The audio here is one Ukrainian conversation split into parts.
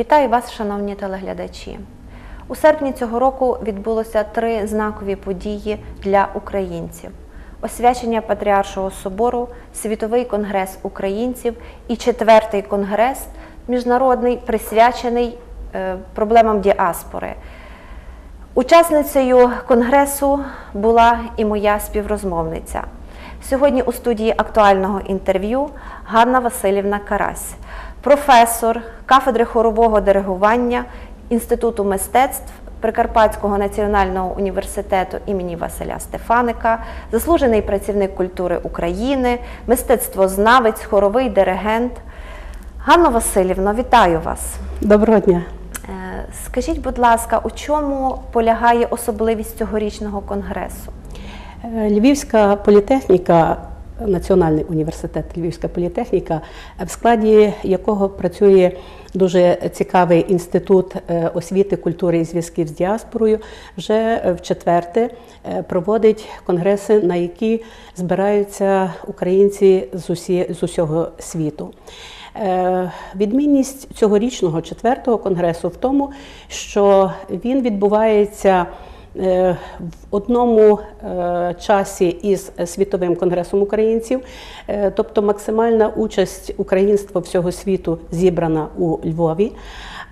Вітаю вас, шановні телеглядачі. У серпні цього року відбулося три знакові події для українців: освячення Патріаршого собору, Світовий конгрес українців і четвертий конгрес міжнародний, присвячений е, проблемам діаспори. Учасницею конгресу була і моя співрозмовниця. Сьогодні у студії актуального інтерв'ю Ганна Васильівна Карась, професор кафедри хорового диригування Інституту мистецтв Прикарпатського національного університету імені Василя Стефаника, заслужений працівник культури України, мистецтвознавець, хоровий диригент. Ганна Васильівна, вітаю вас. Доброго дня. Е, Скажіть, будь ласка, у чому полягає особливість цьогорічного конгресу? Е, Львівська політехніка, Національний університет Львівська політехніка, в складі якого працює дуже цікавий інститут е, освіти, культури і зв'язків з діаспорою, вже в четверте е, проводить конгреси, на які збираються українці з, усі, з усього світу. Е, Відмінність цьогорічного четвертого конгресу в тому, що він відбувається в одному е, часі із світовим конгресом українців, Е, тобто максимальна участь українства всього світу зібрана у Львові.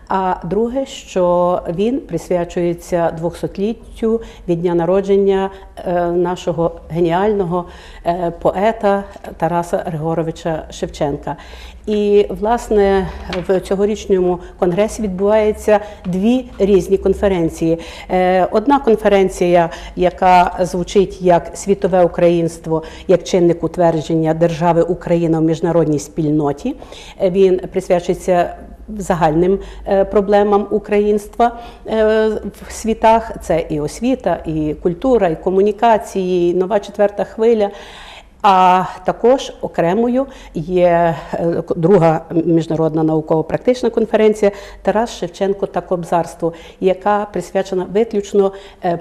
А друге, що він присвячується 200-літтю від дня народження е, нашого геніального е, поета Тараса Григоровича Шевченка. І власне в цьогорічному конгресі відбуваються дві різні конференції. Е, Одна конференція, яка звучить як світове українство, як чинник утвердження держави Україна в міжнародній спільноті. Він присвячується загальним е, проблемам українства е, в світах. Це і освіта, і культура, і комунікації, і нова четверта хвиля. А також окремою є е, друга міжнародна науково-практична конференція Тарас Шевченко та Кобзарство, яка присвячена виключно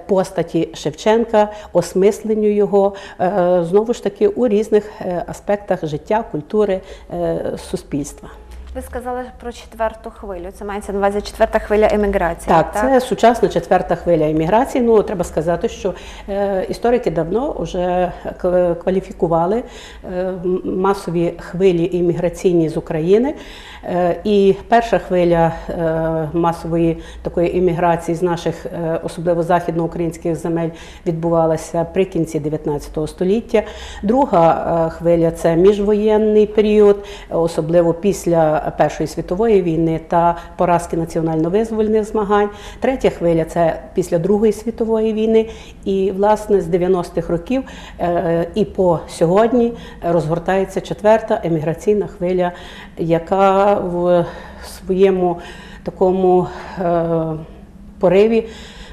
постаті Шевченка, осмисленню його знову ж таки у різних аспектах життя, культури, суспільства. Ви сказали про четверту хвилю. Це мається на увазі четверта хвиля еміграції. Так, це сучасна четверта хвиля імміграції. Ну треба сказати, що е, історики давно вже кваліфікували е, масові хвилі імміграційні з України. Е, і перша хвиля е, масової такої імміграції з наших, е, особливо західноукраїнських земель, відбувалася при кінці 19 століття. Друга хвиля це міжвоєнний період, особливо після Першої світової війни та поразки національно-визвольних змагань. Третя хвиля це після Другої світової війни. І, власне, з 90-х років і по сьогодні розгортається четверта еміграційна хвиля, яка в своєму такому е, пориві.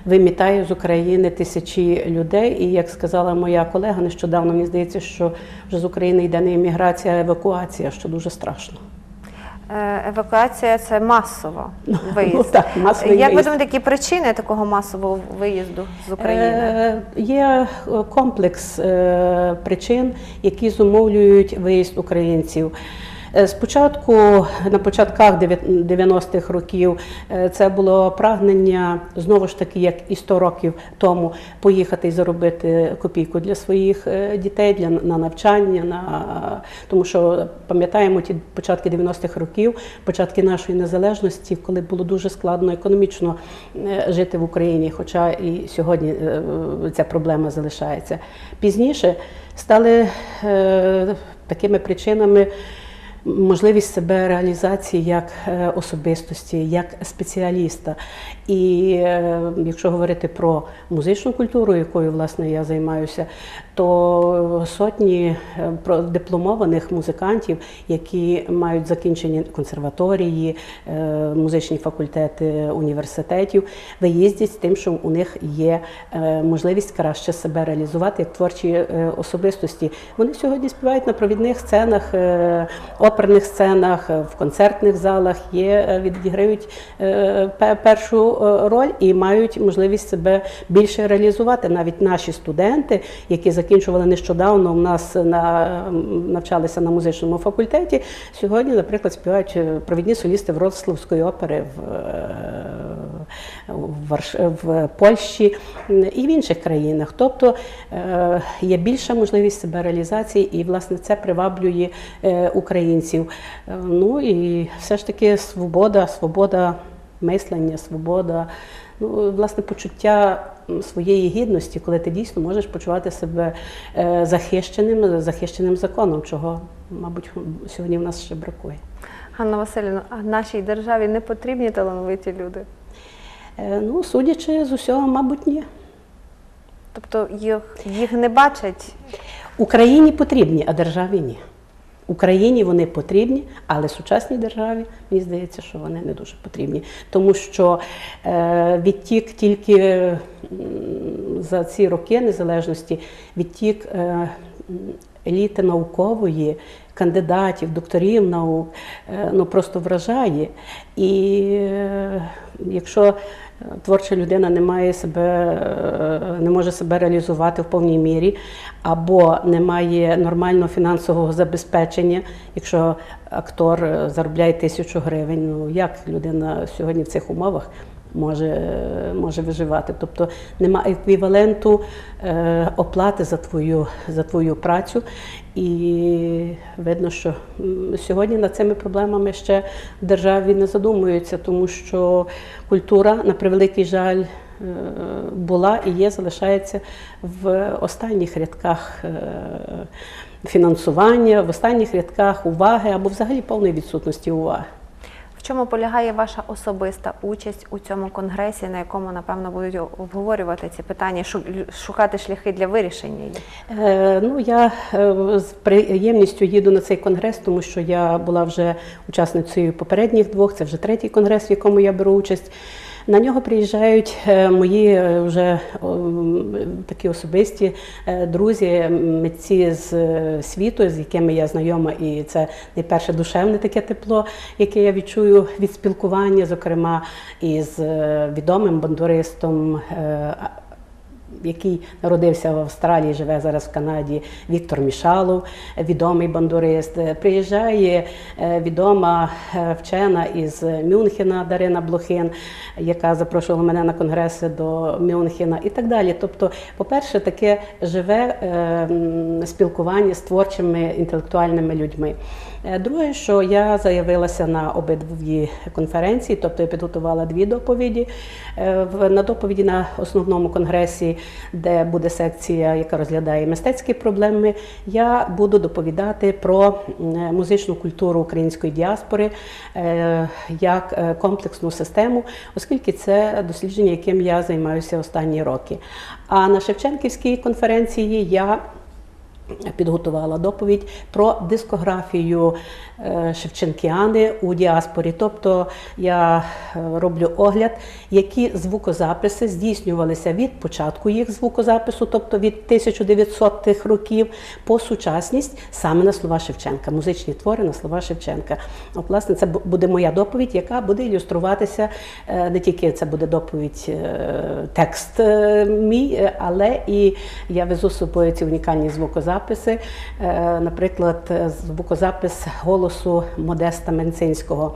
Вимітає з України тисячі людей, і як сказала моя колега, нещодавно мені здається, що вже з України йде не еміграція, а евакуація, що дуже страшно. Е, Евакуація це масово виїзд. Ну, так, масовий Як ви думаєте, які причини такого масового виїзду з України? Е, Є комплекс причин, які зумовлюють виїзд українців. Е, Спочатку, на початках дев'ят- 90-х років, е, це було прагнення знову ж таки, як і 100 років тому, поїхати і заробити копійку для своїх е, дітей, для на навчання. На тому, що пам'ятаємо ті початки 90-х років, початки нашої незалежності, коли було дуже складно економічно жити в Україні, хоча і сьогодні ця проблема залишається. Пізніше стали е, такими причинами можливість себе реалізації як е, особистості, як спеціаліста. І е, якщо говорити про музичну культуру, якою власне я займаюся, то сотні е, дипломованих музикантів, які мають закінчені консерваторії, е, музичні факультети університетів, виїздять з тим, що у них є можливість краще себе реалізувати як творчі особистості. Вони сьогодні співають на провідних сценах оперних сценах, в концертних залах є, відіграють першу е, роль і мають можливість себе більше реалізувати. Навіть наші студенти, які закінчували нещодавно, у нас на навчалися на музичному факультеті. Сьогодні, наприклад, співають е, провідні солісти Вроцлавської опери в, е, в, Варш... в Польщі і в інших країнах. Тобто є більша можливість себе реалізації, і власне це приваблює українців. Ну і все ж таки свобода, свобода мислення, свобода, ну, власне, почуття своєї гідності, коли ти дійсно можеш почувати себе е, захищеним, захищеним законом, чого, мабуть, сьогодні в нас ще бракує. Ганна Васильівна, а нашій державі не потрібні талановиті люди? Е, Ну, судячи з усього, мабуть, ні. Тобто їх, їх не бачать. Україні потрібні, а державі ні. Україні вони потрібні, але сучасній державі мені здається, що вони не дуже потрібні. Тому що е, відтік тільки за ці роки незалежності, відтік е, еліти наукової, кандидатів, докторів наук, е, ну просто вражає. І якщо творча людина не має себе, е, не може себе реалізувати в повній мірі, або не має нормального фінансового забезпечення, якщо актор е, заробляє тисячу гривень, ну як людина сьогодні в цих умовах може, може виживати? Тобто немає еквіваленту е, оплати за твою, за твою працю. І видно, що сьогодні над цими проблемами ще в державі не задумуються, тому що культура, на превеликий жаль, е, була і є, залишається в останніх рядках е, фінансування, в останніх рядках уваги або взагалі повної відсутності уваги. Чому полягає ваша особиста участь у цьому конгресі, на якому, напевно, будуть обговорювати ці питання, шу- шукати шляхи для вирішення? Е, Ну, я е, з приємністю їду на цей конгрес, тому що я була вже учасницею попередніх двох. Це вже третій конгрес, в якому я беру участь. На нього приїжджають е, мої е, вже такі особисті е, друзі, митці з світу, з якими я знайома, і це найперше душевне таке тепло, яке я відчую від спілкування, зокрема із відомим бандуристом. Який народився в Австралії, живе зараз в Канаді, Віктор Мішалов, відомий бандурист. Приїжджає е, відома е, вчена із Мюнхена Дарина Блохин, яка запрошувала мене на конгреси до Мюнхена і так далі. Тобто, по-перше, таке живе е, спілкування з творчими інтелектуальними людьми. Е, Друге, що я заявилася на обидві конференції, тобто я підготувала дві доповіді. Е, На доповіді на основному конгресі, де буде секція, яка розглядає мистецькі проблеми, я буду доповідати про музичну культуру української діаспори е, як е, комплексну систему, оскільки це дослідження, яким я займаюся останні роки. А на Шевченківській конференції я підготувала доповідь про дискографію е, Шевченкіани у діаспорі. Тобто я е, роблю огляд, які звукозаписи здійснювалися від початку їх звукозапису, тобто від 1900-х років по сучасність саме на слова Шевченка, музичні твори на слова Шевченка. От, власне, це буде моя доповідь, яка буде ілюструватися е, не тільки це буде доповідь, текст мій, але і я везу з собою ці унікальні звукозаписи. Е, Наприклад, е, звукозапис голосу Модеста Менцинського,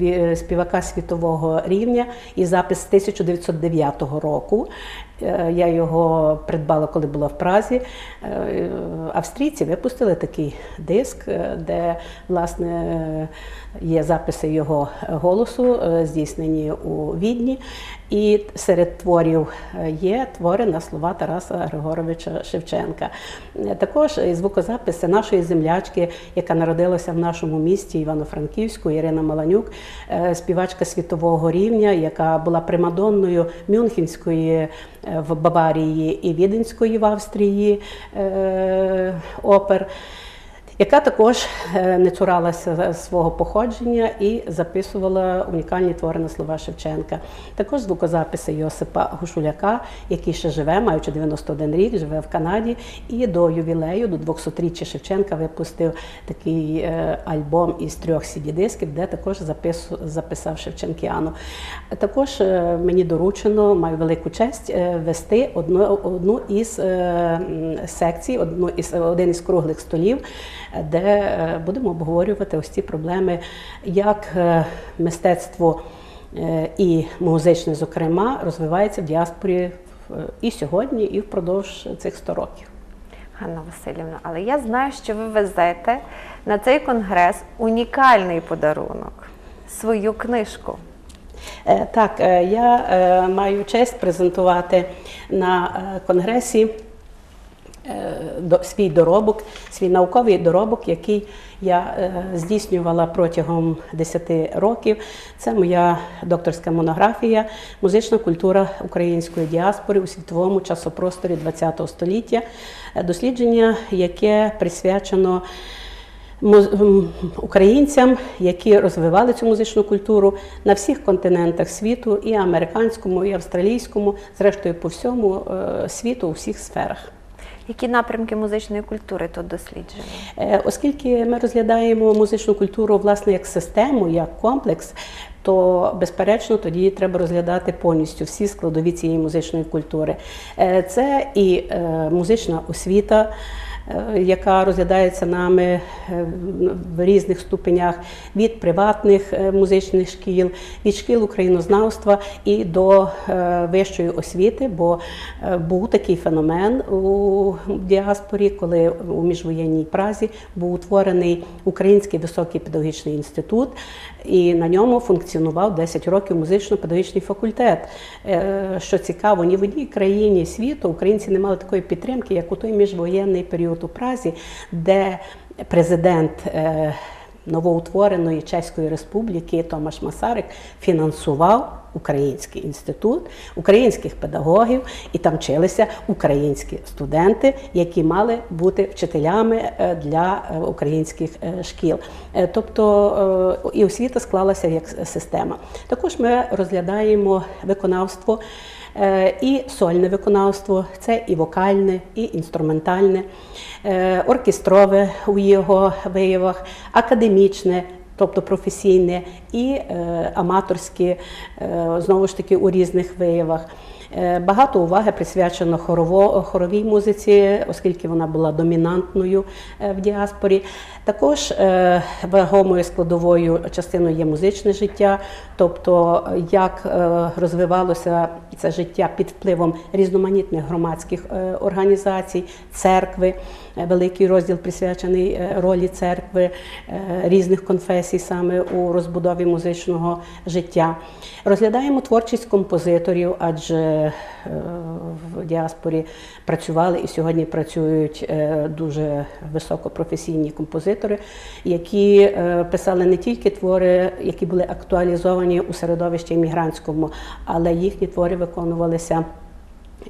е, співака світового рівня, і запис 1909 року. Я його придбала, коли була в Празі. Австрійці випустили такий диск, де власне є записи його голосу, здійснені у Відні. І серед творів е, є твори на слова Тараса Григоровича Шевченка. Е, Також звукозаписи нашої землячки, яка народилася в нашому місті Івано-Франківську, Ірина Маланюк, е, співачка світового рівня, яка була примадонною Мюнхенської в Баварії і Віденської в Австрії опер. Яка також е, не цуралася свого походження і записувала унікальні твори на слова Шевченка. Також звукозаписи Йосипа Гушуляка, який ще живе, маючи 91 рік, живе в Канаді, і до ювілею, до 200-річчя Шевченка, випустив такий е, альбом із трьох CD-дисків, де також записав Шевченкіану. Також е, мені доручено, маю велику честь вести одну, одну із секцій, одну із один із круглих столів, де е, будемо обговорювати ось ці проблеми, як е, мистецтво е, і музичне, зокрема, розвивається в діаспорі і сьогодні, і впродовж цих 100 років. Ганна Васильівна, але я знаю, що ви везете на цей конгрес унікальний подарунок свою книжку. Так, я маю честь презентувати на конгресі свій доробок, свій науковий доробок, який я е, здійснювала протягом 10 років. Це моя докторська монографія Музична культура української діаспори у світовому часопросторі ХХ століття. Е, Дослідження, яке присвячено українцям, які розвивали цю музичну культуру на всіх континентах світу, і американському, і австралійському, зрештою по всьому е, світу, у всіх сферах. Які напрямки музичної культури тут досліджені? Е, Оскільки ми розглядаємо музичну культуру власне як систему, як комплекс, то безперечно тоді треба розглядати повністю всі складові цієї музичної культури. Е, Це і е, музична освіта. Е, Яка розглядається нами е, в різних ступенях від приватних е, музичних шкіл, від шкіл українознавства і до вищої освіти, бо був такий феномен у діаспорі, коли у міжвоєнній Празі був утворений Український високий педагогічний інститут, і на ньому функціонував 10 років музично-педагогічний факультет. Що цікаво, ні в одній країні світу українці не мали такої підтримки, як у той міжвоєнний період у Празі, де президент. е, Новоутвореної Чеської Республіки Томаш Масарик фінансував Український інститут, українських педагогів, і там вчилися українські студенти, які мали бути вчителями е, для е, українських шкіл. Тобто і освіта склалася як система. Також ми розглядаємо виконавство. Е, І сольне виконавство, це і вокальне, і інструментальне, е, оркестрове у його виявах, академічне, тобто професійне, і е, аматорське, знову ж таки, у різних виявах. Багато уваги присвячено хорово, хоровій музиці, оскільки вона була домінантною в діаспорі. Також е, вагомою складовою частиною є музичне життя, тобто як е, розвивалося це життя під впливом різноманітних громадських е, організацій, церкви, великий розділ присвячений ролі церкви різних конфесій саме у розбудові музичного життя. Розглядаємо творчість композиторів, адже в діаспорі працювали і сьогодні працюють дуже високопрофесійні композитори, які е, писали не тільки твори, які були актуалізовані у середовищі іммігрантському, але їхні твори виконувалися.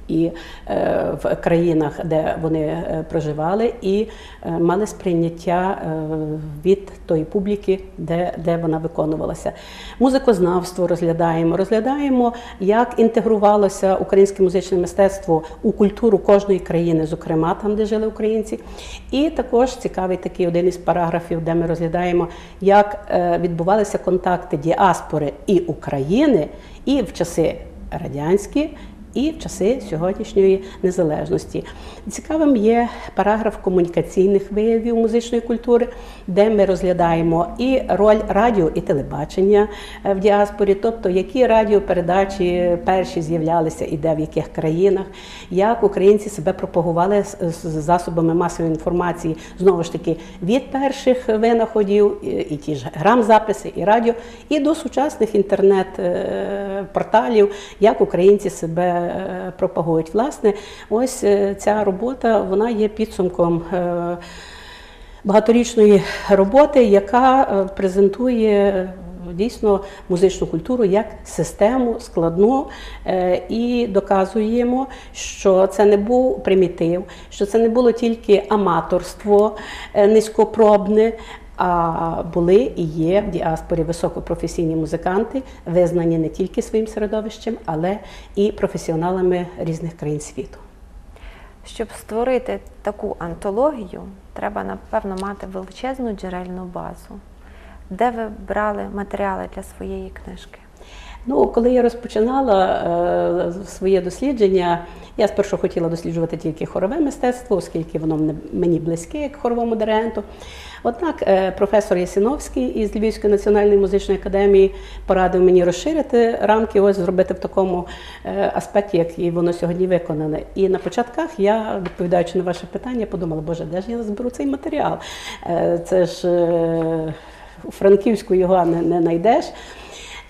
І е, в країнах, де вони е, проживали, і е, мали сприйняття від тої публіки, де, де вона виконувалася. Музикознавство розглядаємо. Розглядаємо, як інтегрувалося українське музичне мистецтво у культуру кожної країни, зокрема там, де жили українці. І також цікавий такий один із параграфів, де ми розглядаємо, як відбувалися контакти діаспори і України, і в часи радянські і в часи сьогоднішньої незалежності. Цікавим є параграф комунікаційних виявів музичної культури, де ми розглядаємо і роль радіо і телебачення е, в діаспорі, тобто які радіопередачі перші з'являлися і де в яких країнах, як українці себе пропагували з засобами масової інформації, знову ж таки від перших винаходів, і, ті ж грамзаписи, і радіо, і до сучасних інтернет-порталів, як українці себе е, пропагують. Власне, ось е, ця робота вона є підсумком. е, Багаторічної роботи, яка е, презентує дійсно музичну культуру як систему складну е, і доказуємо, що це не був примітив, що це не було тільки аматорство е, низькопробне. А були і є в діаспорі високопрофесійні музиканти, визнані не тільки своїм середовищем, але і професіоналами різних країн світу. Щоб створити таку антологію, треба напевно мати величезну джерельну базу. Де ви брали матеріали для своєї книжки? Ну, коли я розпочинала е, своє дослідження, я спершу хотіла досліджувати тільки хорове мистецтво, оскільки воно мені близьке як хоровому диригенту. Однак е, професор Ясіновський із Львівської національної музичної академії порадив мені розширити рамки, ось зробити в такому е, аспекті, як і воно сьогодні виконане. І на початках я, відповідаючи на ваше питання, подумала, боже, де ж я зберу цей матеріал? Е, Це ж е, у Франківську його не, не знайдеш.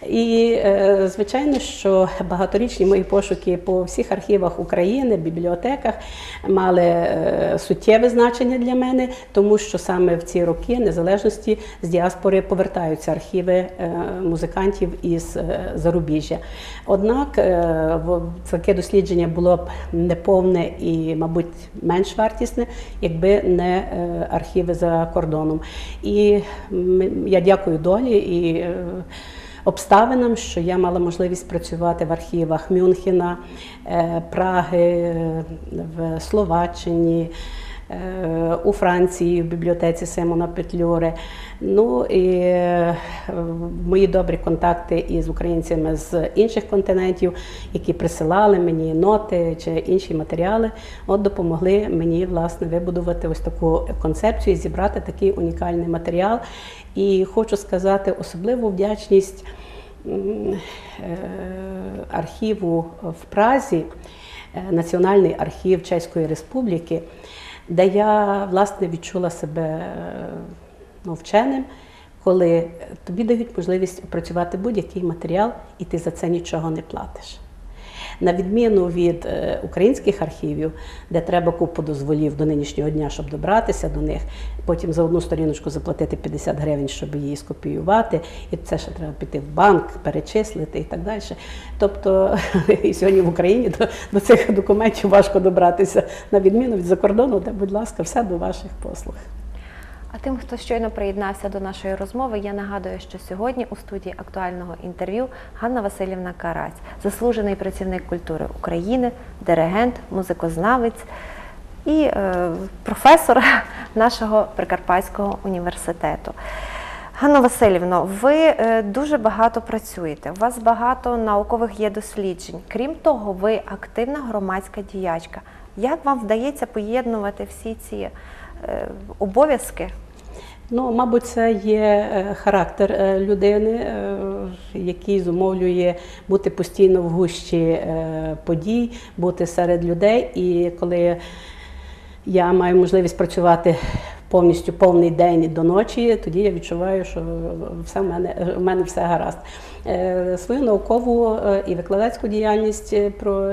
І е, звичайно, що багаторічні мої пошуки по всіх архівах України, бібліотеках мали е, суттєве значення для мене, тому що саме в ці роки незалежності з діаспори повертаються архіви е, музикантів із зарубіжжя. Однак таке дослідження було б неповне і, мабуть, менш вартісне, якби не архіви за кордоном. І я дякую долі і. Обставинам, що я мала можливість працювати в архівах Мюнхена, е, Праги, е, в Словаччині. е, У Франції в бібліотеці Симона Петлюри. Ну і мої добрі контакти із українцями з інших континентів, які присилали мені ноти чи інші матеріали, от допомогли мені власне вибудувати ось таку концепцію і зібрати такий унікальний матеріал. І хочу сказати особливу вдячність е, архіву в Празі, е, Національний архів Чеської Республіки, де я власне відчула себе е, ну, вченим, коли тобі дають можливість опрацювати будь-який матеріал, і ти за це нічого не платиш. На відміну від е, українських архівів, де треба купу дозволів до нинішнього дня, щоб добратися до них, потім за одну сторіночку заплатити 50 гривень, щоб її скопіювати, і це ще треба піти в банк, перечислити і так далі. Тобто і сьогодні в Україні до, до цих документів важко добратися, на відміну від закордону, де, будь ласка, все до ваших послуг. А тим, хто щойно приєднався до нашої розмови, я нагадую, що сьогодні у студії актуального інтерв'ю Ганна Васильівна Карась, заслужений працівник культури України, диригент, музикознавець і е, професор нашого Прикарпатського університету. Ганна Васильівно, ви е, дуже багато працюєте. У вас багато наукових є досліджень. Крім того, ви активна громадська діячка. Як вам вдається поєднувати всі ці е, обов'язки? Ну, мабуть, це є е, характер е, людини, е, який зумовлює бути постійно в гущі подій, бути серед людей. І коли я маю можливість працювати повністю повний день до ночі, тоді я відчуваю, що все в мене, в мене все гаразд. Е, Свою наукову е, і викладацьку діяльність, е, про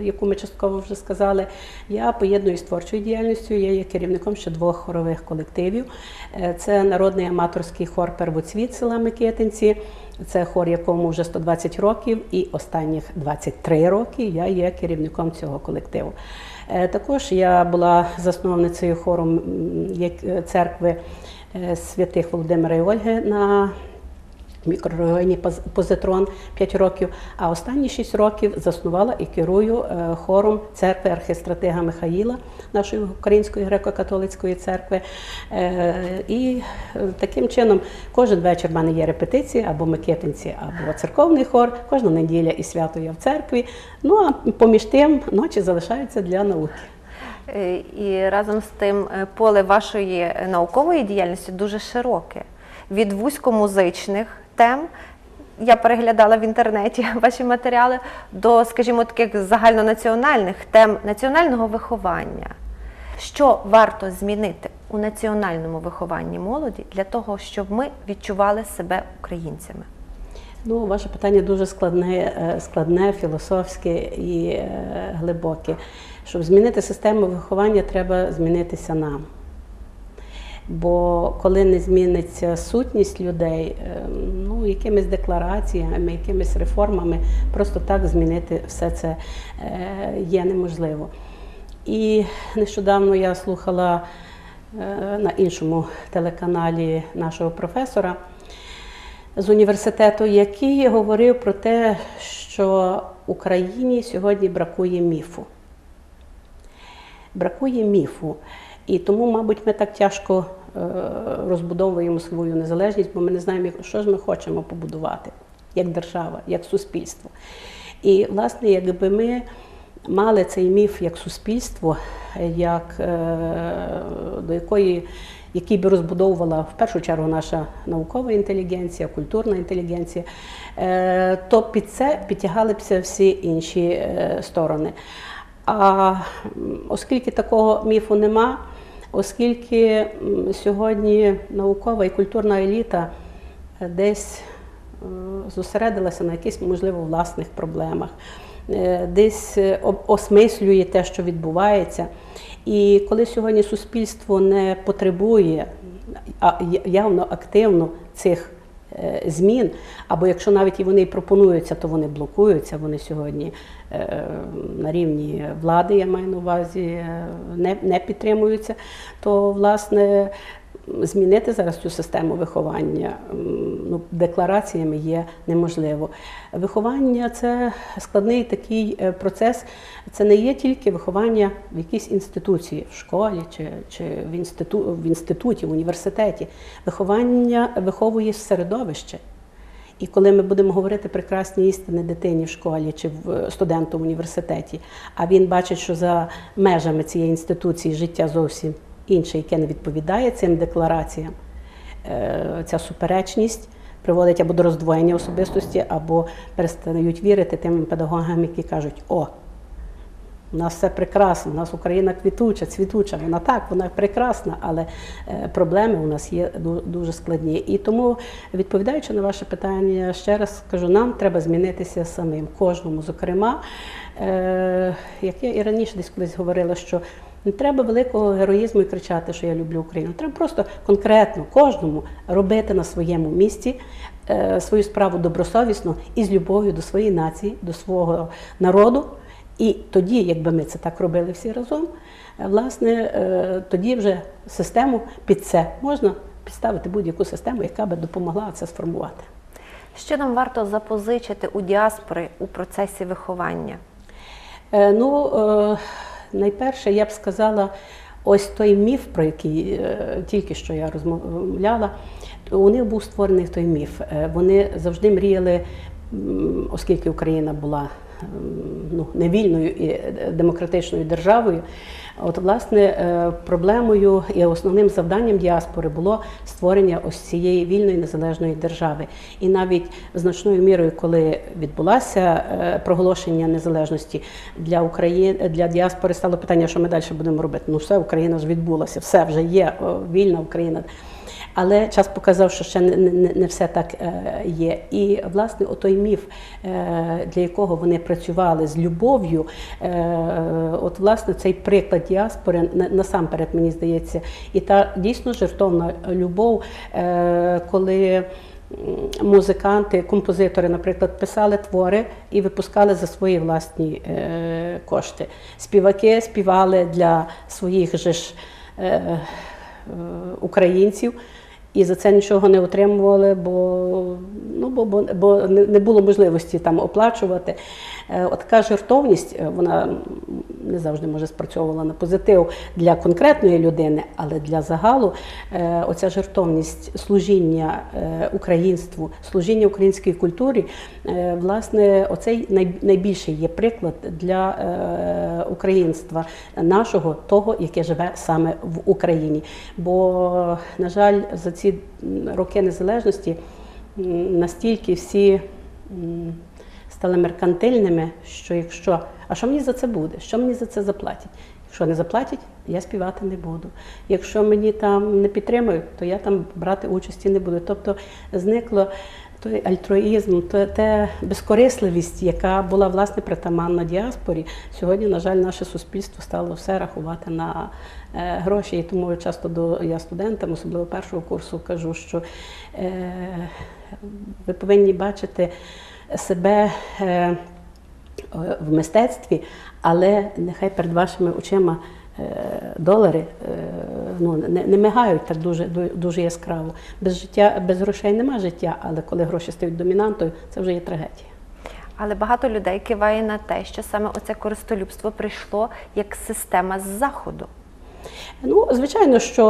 яку ми частково вже сказали, я поєдную з творчою діяльністю. Я є керівником ще двох хорових колективів. Це народний аматорський хор Первоцвіт села Микитинці. Це хор, якому вже 120 років, і останніх 23 роки я є керівником цього колективу. Е, Також я була засновницею хору е, церкви е, святих Володимира і Ольги на мікрорайоні Поз- Позитрон 5 років, а останні 6 років заснувала і керую е, хором церкви архистратига Михаїла, нашої Української греко-католицької церкви. Е, І е, таким чином кожен вечір в мене є репетиції або Микитинці, або церковний хор, кожна неділя і свято я в церкві. Ну а поміж тим ночі залишаються для науки. І разом з тим поле вашої наукової діяльності дуже широке. Від вузькомузичних тем, я переглядала в інтернеті ваші матеріали, до, скажімо, таких загальнонаціональних тем національного виховання. Що варто змінити у національному вихованні молоді для того, щоб ми відчували себе українцями? Ну, ваше питання дуже складне, е, складне, філософське і е, глибоке. Щоб змінити систему виховання, треба змінитися нам. Бо коли не зміниться сутність людей, е, ну якимись деклараціями, якимись реформами, просто так змінити все це е, є неможливо. І нещодавно я слухала е, на іншому телеканалі нашого професора з університету, який говорив про те, що Україні сьогодні бракує міфу. Бракує міфу. І тому, мабуть, ми так тяжко розбудовуємо свою незалежність, бо ми не знаємо, що ж ми хочемо побудувати як держава, як суспільство. І, власне, якби ми мали цей міф як суспільство, як, е, до якої, який би розбудовувала в першу чергу наша наукова інтелігенція, культурна інтелігенція, е, то під це підтягалися всі інші е, сторони. А оскільки такого міфу нема, оскільки сьогодні наукова і культурна еліта е, десь е, зосередилася на якихось, можливо, власних проблемах, е, десь осмислює те, що відбувається. І коли сьогодні суспільство не потребує явно активно цих змін, або якщо навіть і вони пропонуються, то вони блокуються. Вони сьогодні е, на рівні влади, я маю на увазі, е, не, не підтримуються, то власне змінити зараз цю систему виховання ну, деклараціями є неможливо. Виховання це складний такий е, процес. Це не є тільки виховання в якійсь інституції, в школі чи, чи в, інститу, в інституті, в університеті. Виховання виховує середовище. І коли ми будемо говорити прекрасні істини дитині в школі чи в студенту в університеті, а він бачить, що за межами цієї інституції життя зовсім інше, яке не відповідає цим деклараціям, е, ця суперечність приводить або до роздвоєння особистості, або перестають вірити тим педагогам, які кажуть, о, у нас все прекрасно, у нас Україна квітуча, цвітуча. Вона так, вона прекрасна, але е, проблеми у нас є дуже складні. І тому, відповідаючи на ваше питання, ще раз скажу, нам треба змінитися самим, кожному. Зокрема, е, як я і раніше десь колись говорила, що не треба великого героїзму і кричати, що я люблю Україну. Треба просто конкретно кожному робити на своєму місці е, свою справу добросовісно і з любов'ю до своєї нації, до свого народу. І тоді, якби ми це так робили всі разом, е, власне, е, тоді вже систему під це можна підставити будь-яку систему, яка би допомогла це сформувати. Що нам варто запозичити у діаспори у процесі виховання? Ну, найперше, я б сказала, ось той міф, про який е, тільки що я розмовляла, у них був створений той міф. Е, Вони завжди мріяли, оскільки Україна була ну, невільною і е, демократичною державою. От, власне, е, проблемою і основним завданням діаспори було створення ось цієї вільної незалежної держави. І навіть значною мірою, коли відбулося е, проголошення незалежності для України для діаспори, стало питання, що ми далі будемо робити. Ну, все, Україна ж відбулася, все вже є вільна Україна. Але час показав, що ще не, не, не все так е, є. І власне отой міф, е, для якого вони працювали з любов'ю, е, от власне цей приклад діаспори насамперед мені здається, і та дійсно жертовна любов, коли. Музиканти, композитори, наприклад, писали твори і випускали за свої власні е, кошти. Співаки співали для своїх же ж е, е, українців і за це нічого не отримували, бо, ну, бо, бо, бо не було можливості там оплачувати. Е, От така жертовність, е, вона не завжди може спрацьовувала на позитив для конкретної людини, але для загалу е, оця жертовність служіння українству, служіння українській культурі, власне, оцей найбільший є приклад для українства нашого, того, яке живе саме в Україні. Бо, на жаль, за ці роки незалежності настільки всі стали меркантильними, що якщо, а що мені за це буде? Що мені за це заплатять? Якщо не заплатять, я співати не буду. Якщо мені там не підтримують, то я там брати участі не буду. Тобто зникло той альтруїзм, то те безкорисливість, яка була власне притаманна діаспорі, сьогодні, на жаль, наше суспільство стало все рахувати на е, гроші. І тому часто до я студентам, особливо першого курсу, кажу, що е, ви повинні бачити себе. Е, в мистецтві, але нехай перед вашими очима е, долари е, ну, не, не мигають так дуже, дуже яскраво. Без життя, без грошей нема життя, але коли гроші стають домінантою, це вже є трагедія. Але багато людей киває на те, що саме оце користолюбство прийшло як система з заходу. Ну, звичайно, що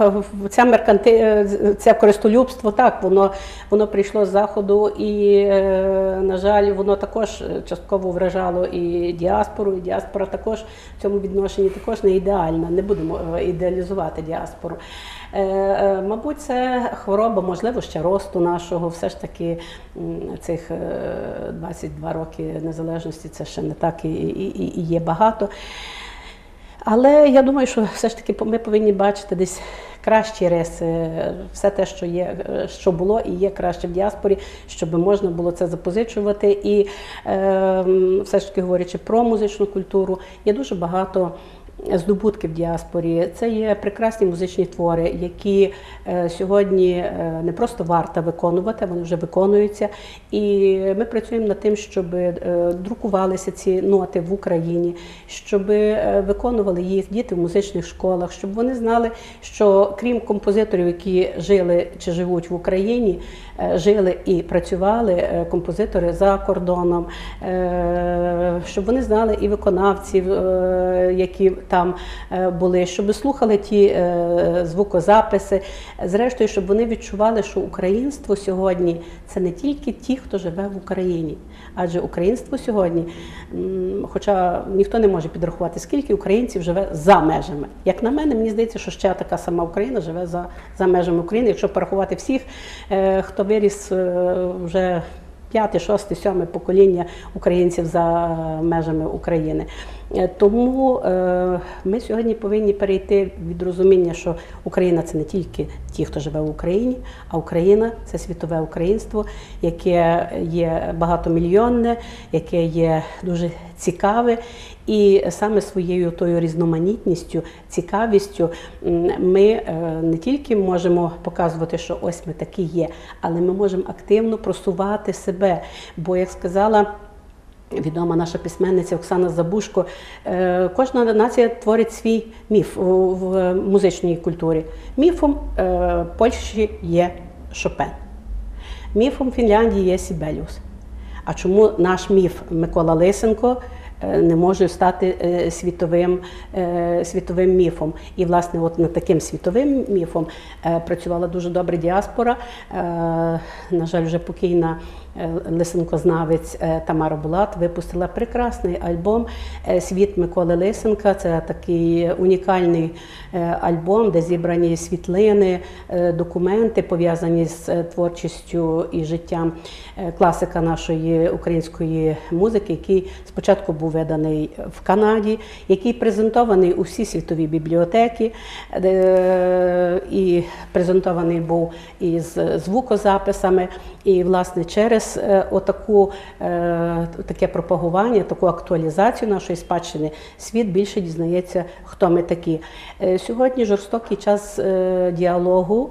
е, ця мерканти, е, це користолюбство, так, воно, воно прийшло з заходу, і, е, на жаль, воно також частково вражало і діаспору, і діаспора також в цьому відношенні також не ідеальна. Не будемо е, ідеалізувати діаспору. Е, е, Мабуть, це хвороба, можливо, ще росту нашого. Все ж таки цих е, 22 роки незалежності це ще не так і, і, і є багато. Але я думаю, що все ж таки ми повинні бачити десь кращі риси, все те, що є, е, що було і є краще в діаспорі, щоб можна було це запозичувати. І е, все ж таки говорячи про музичну культуру, є дуже багато. Здобутки в діаспорі це є прекрасні музичні твори, які е, сьогодні е, не просто варто виконувати, вони вже виконуються. І ми працюємо над тим, щоб е, друкувалися ці ноти в Україні, щоб виконували їх діти в музичних школах, щоб вони знали, що крім композиторів, які жили чи живуть в Україні, жили і працювали композитори за кордоном, щоб вони знали і виконавців, які там е, були, щоб слухали ті е, звукозаписи. Зрештою, щоб вони відчували, що українство сьогодні це не тільки ті, хто живе в Україні, адже українство сьогодні, хоча ніхто не може підрахувати, скільки українців живе за межами. Як на мене, мені здається, що ще така сама Україна живе за, за межами України, якщо порахувати всіх, е, хто виріс вже п'яте, шосте, сьоме покоління українців за межами України. Е, Тому е, ми сьогодні повинні перейти від розуміння, що Україна це не тільки ті, хто живе в Україні, а Україна це світове українство, яке є багатомільйонне, яке є дуже цікаве. І саме своєю тою різноманітністю, цікавістю ми е, не тільки можемо показувати, що ось ми такі є, але ми можемо активно просувати себе. Бо, як сказала відома наша письменниця Оксана Забушко, е, кожна нація творить свій міф в музичній культурі. Міфом е, Польщі є Шопен, міфом Фінляндії є Сібеліус. А чому наш міф Микола Лисенко е, не може стати е, світовим, е, світовим міфом? І, власне, от над таким світовим міфом е, працювала дуже добре діаспора. Е, На жаль, вже покійна е, лисенкознавець е, Тамара Булат випустила прекрасний альбом е, Світ Миколи Лисенка. Це такий унікальний е, альбом, де зібрані світлини, е, документи пов'язані з е, творчістю і життям е, класика нашої української музики, який спочатку був виданий в Канаді, який презентований у всі світові бібліотеки, е, і презентований був із звукозаписами. І, власне, через е, отаку, е, таке пропагування, таку актуалізацію нашої спадщини світ більше дізнається, хто ми такі. Е, Сьогодні жорстокий час діалогу,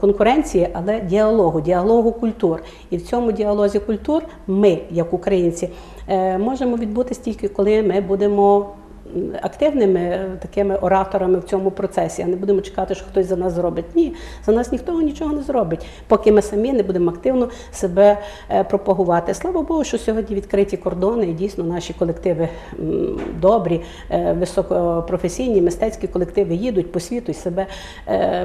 конкуренції, але діалогу, діалогу культур. І в цьому діалозі культур ми, як українці, можемо відбутися тільки коли ми будемо активними е, такими ораторами в цьому процесі, а не будемо чекати, що хтось за нас зробить. Ні, за нас ніхто нічого не зробить, поки ми самі не будемо активно себе е, пропагувати. Слава Богу, що сьогодні відкриті кордони, і дійсно наші колективи добрі, е, високопрофесійні, мистецькі колективи їдуть по світу і себе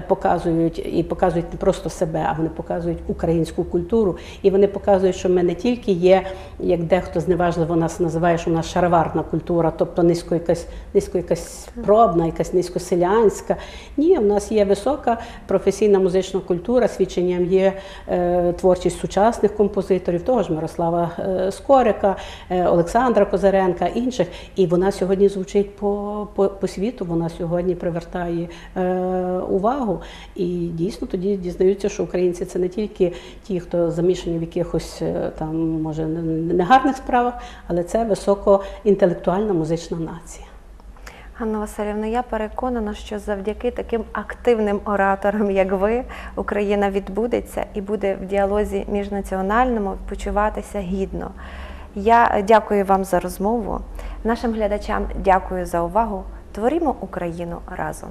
показують, і показують не просто себе, а вони показують українську культуру. І вони показують, що ми не тільки є, як дехто зневажливо нас називає, що у нас шароварна культура, тобто низькоякісна низько якась пробна, якась низькоселянська. Ні, у нас є висока професійна музична культура, свідченням є е, творчість сучасних композиторів, того ж Мирослава е, Скорика, е, Олександра Козаренка, інших. І вона сьогодні звучить по, по, по світу, вона сьогодні привертає е, увагу. І дійсно тоді дізнаються, що українці це не тільки ті, хто замішані в якихось е, там, може, негарних справах, але це високоінтелектуальна музична нація. Ганна Васильівна, я переконана, що завдяки таким активним ораторам, як ви, Україна відбудеться і буде в діалозі міжнаціональному почуватися гідно. Я дякую вам за розмову. Нашим глядачам дякую за увагу. Творімо Україну разом.